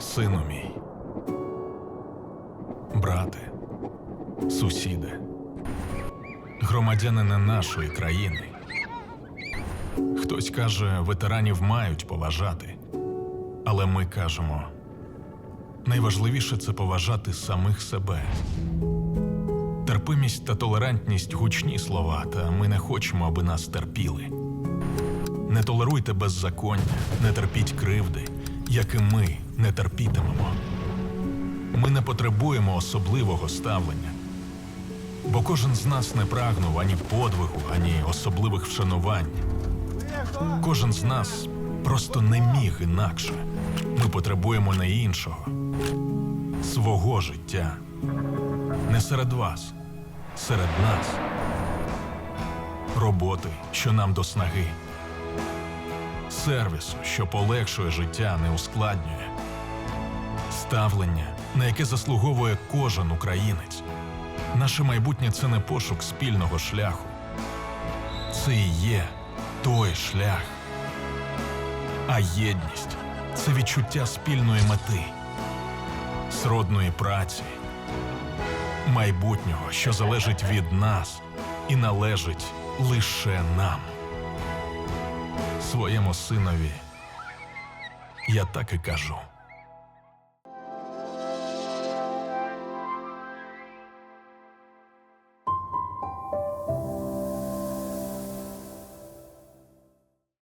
Сину мій, брате, сусіде, громадянина нашої країни. Хтось каже, ветеранів мають поважати, але ми кажемо, найважливіше це поважати самих себе. Терпимість та толерантність гучні слова, та ми не хочемо, аби нас терпіли. Не толеруйте беззаконня, не терпіть кривди, як і ми не терпітимемо. Ми не потребуємо особливого ставлення, бо кожен з нас не прагнув ані подвигу, ані особливих вшанувань. Кожен з нас просто не міг інакше. Ми потребуємо не іншого, свого життя. Не серед вас, серед нас. Роботи, що нам до снаги. Сервісу, що полегшує життя, не ускладнює. Ставлення, на яке заслуговує кожен українець. Наше майбутнє це не пошук спільного шляху. Це і є той шлях. А єдність це відчуття спільної мети, сродної праці, майбутнього, що залежить від нас і належить лише нам своєму синові. Я так і кажу.